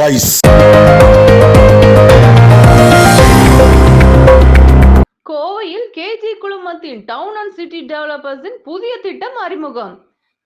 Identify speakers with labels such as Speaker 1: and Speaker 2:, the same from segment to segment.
Speaker 1: Voice
Speaker 2: கோவையில் KG குழுமத்தின் down and city டெவலப்பர்ஸின் புதிய திட்டம் அறிமுகம்.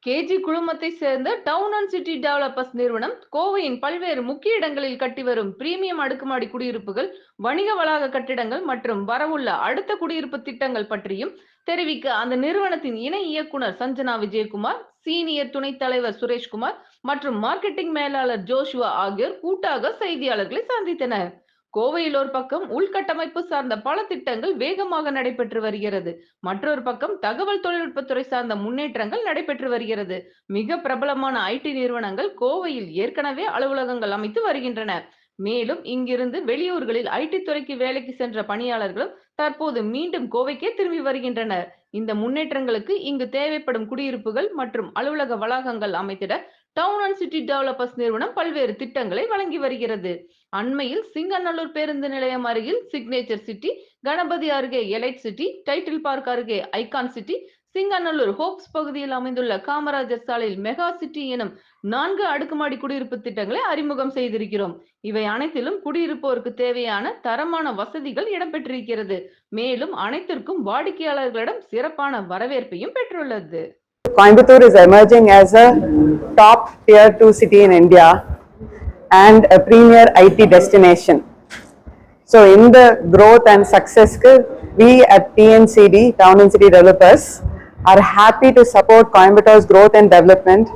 Speaker 2: கேஜி குழுமத்தை சேர்ந்த டவுன் அண்ட் சிட்டி டெவலப்பர்ஸ் நிறுவனம் கோவையின் பல்வேறு முக்கிய இடங்களில் கட்டி வரும் பிரீமியம் அடுக்குமாடி குடியிருப்புகள் வணிக வளாக கட்டிடங்கள் மற்றும் வரவுள்ள அடுத்த குடியிருப்பு திட்டங்கள் பற்றியும் தெரிவிக்க அந்த நிறுவனத்தின் இணை இயக்குனர் சஞ்சனா விஜயகுமார் சீனியர் துணைத் தலைவர் சுரேஷ்குமார் மற்றும் மார்க்கெட்டிங் மேலாளர் ஜோஷுவா ஆகியோர் கூட்டாக செய்தியாளர்களை சந்தித்தனர். கோவையில் ஒரு பக்கம் உள்கட்டமைப்பு சார்ந்த பல திட்டங்கள் வேகமாக நடைபெற்று வருகிறது. மற்றொரு பக்கம் தகவல் தொழில்நுட்பத்துறை சார்ந்த முன்னேற்றங்கள் நடைபெற்று வருகிறது. மிக பிரபலமான ஐடி நிறுவனங்கள் கோவையில் ஏற்கனவே அலுவலகங்கள் அமைத்து வருகின்றன. மேலும் இங்கிருந்து வெளியூர்களில் ஐடி துறைக்கு வேலைக்கு சென்ற பணியாளர்களும் தற்போது மீண்டும் கோவைக்கே திரும்பி வருகின்றனர். இந்த முன்னேற்றங்களுக்கு இங்கு தேவைப்படும் குடியிருப்புகள் மற்றும் அலுவலக வளாகங்கள் அமைத்திட டவுன் அண்ட் சிட்டி டெவலப்பர்ஸ் நிறுவனம் பல்வேறு திட்டங்களை வழங்கி வருகிறது. அண்மையில் சிங்கநல்லூர் பேருந்து நிலையம் அருகில் சிக்னேச்சர் சிட்டி கணபதி அருகே எலைட் சிட்டி டைட்டில் பார்க் அருகே ஐகான் சிட்டி சிங்கநல்லூர் ஹோப்ஸ் பகுதியில் அமைந்துள்ள காமராஜர் சாலையில் மெகா சிட்டி எனும் நான்கு அடுக்குமாடி குடியிருப்பு திட்டங்களை அறிமுகம் செய்திருக்கிறோம். இவை அனைத்திலும் குடியிருப்போருக்கு தேவையான தரமான வசதிகள் இடம்பெற்றிருக்கிறது. மேலும் அனைத்திற்கும் வாடிக்கையாளர்களிடம் சிறப்பான வரவேற்பையும் பெற்றுள்ளது.
Speaker 3: Coimbatore is emerging as a top tier 2 city in India and a premier IT destination. So in the growth and success, we at TNCD, Town and City Developers, are happy to support Coimbatore's growth and development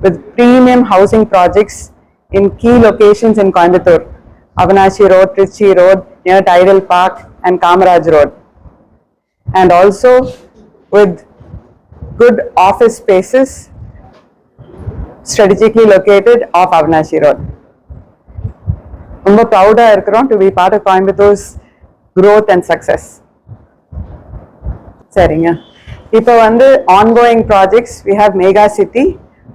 Speaker 3: with premium housing projects in key locations in Coimbatore, Avanashi Road, Trichy Road, near Tidal Park and Kamaraj Road. And also with good office spaces strategically located off Avanashi Road. ரொம்ப ப்ரௌடாக இருக்கிறோம் to be part of Coimbatore's growth and success சரிங்க. இப்போ வந்து ongoing projects we have mega city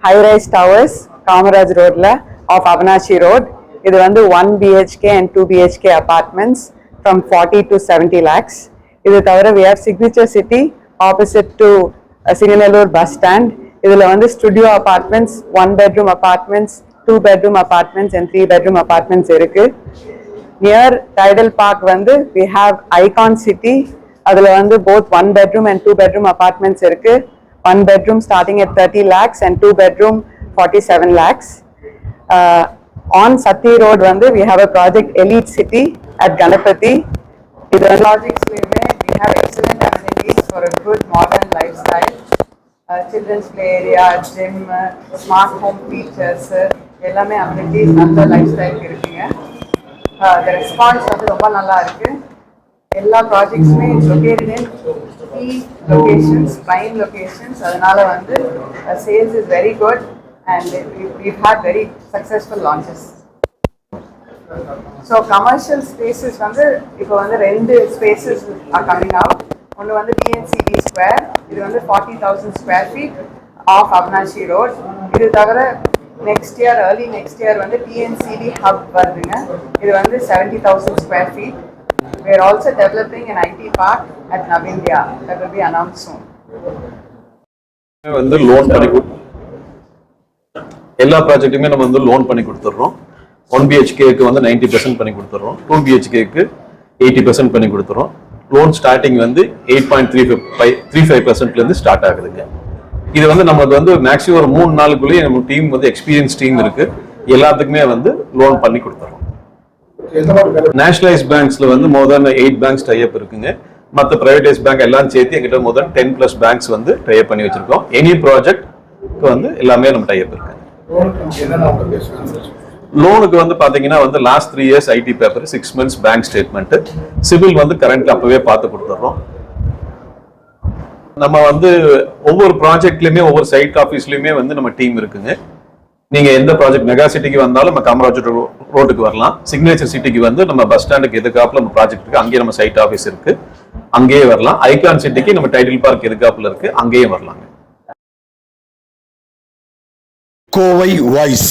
Speaker 3: highrise towers Kamaraj ரோட்ல off Avinashi road இது வந்து one BHK and two BHK apartments from forty to seventy lakhs இது தவிர we have signature city opposite to Singanallur bus stand இதுல வந்து studio apartments one bedroom apartments two bedroom apartments and three bedroom apartments இருக்கு. Near tidal Park வந்து we have icon city அதுல வந்து both one bedroom and two bedroom apartments இருக்கு. One bedroom starting at thirty lakhs and two bedroom forty seven lakhs on Sathy road வந்து we have a project elite city at Ganapathy இது ப்ராஜெக்ட்ஸ்லையுமே we have excellent and lifestyle children's play area gym smart home features எல்லாமே amenities அந்த life ஸ்டைலுக்கு இருக்குங்க. The response வந்து ரொம்ப நல்லா இருக்கு. எல்லா ப்ராஜெக்ட்ஸுமே located in key locations prime locations அதனால வந்து sales is very good and you had very successful launches so commercial spaces வந்து இப்போ வந்து ரெண்டு ஸ்பேசஸ் ஆர் கம்மிங் அவுட் ஒன்று வந்து பிஎன்சிபி ஸ்கொயர் இது வந்து forty thousand square feet off Avinashi road இது தவிர next year early next year வந்து டிஎன்சிபி ஹப் வருதுங்க. இது வந்து seventy thousand square feet where also developing an IT park at at that will be announce
Speaker 4: வந்து loan பண்ணி கொடு- எல்லா ப்ராஜெக்ட்டுமே நம்ம வந்து லோன் பண்ணி கொடுத்துட்றோம். ஒன் பிஹெச்கேக்கு வந்து நைன்டி பர்சன்ட் பண்ணி கொடுத்துட்றோம். டூ பிஹெச்கேக்கு எயிட்டி பர்சன்ட் பண்ணி கொடுத்துறோம் லோன் ஸ்டார்டிங் வந்து eight point three five three five பர்சன்ட்லேருந்து start ஆகுதுங்க. இது வந்து நமக்கு வந்து மேக்ஸிமம் ஒரு மூணு நாளுக்குள்ளேயே நம்ம டீம் வந்து எக்ஸ்பீரியன்ஸ் டீம் இருக்கு. எல்லாத்துக்குமே வந்து லோன் பண்ணி கொடுத்துறோம். நேஷனலைஸ் பேங்க்ஸ்ல வந்து மோர் எயிட் பேங்க்ஸ் டைப் இருக்குங்க. மற்ற பிரைவேடைஸ் பேங்க் எல்லாம் சேர்த்து எங்கிட்ட மோர் டென் பிளஸ் பேங்க்ஸ் வந்து டைப் பண்ணி வச்சிருக்கோம். எனி ப்ராஜெக்ட் வந்து எல்லாமே நம்ம டைப் இருக்கு. லோனுக்கு வந்து பார்த்தீங்கன்னா வந்து last three years IT paper six months bank statement civil வந்து கரண்ட்ல அப்பவே பார்த்து கொடுத்துட்றோம். நம்ம வந்து ஒவ்வொரு ப்ராஜெக்ட்லையுமே ஒவ்வொரு சைட் ஆஃபீஸ்லையுமே வந்து நம்ம டீம் இருக்குங்க. நீங்கள் எந்த ப்ராஜெக்ட் மெகா சிட்டிக்கு வந்தாலும் நம்ம காமராஜ் ரோட்டுக்கு வரலாம். சிக்னேச்சர் சிட்டிக்கு வந்து நம்ம பஸ் ஸ்டாண்டுக்கு எதுக்காப்புல நம்ம ப்ராஜெக்ட் இருக்குது அங்கேயே நம்ம சைட் ஆஃபீஸ் இருக்குது அங்கேயே வரலாம். ஐகான் சிட்டிக்கு நம்ம டைட்டில் பார்க் எதுக்காப்புல இருக்குது அங்கேயே வரலாங்க.
Speaker 1: கோவை வாய்ஸ்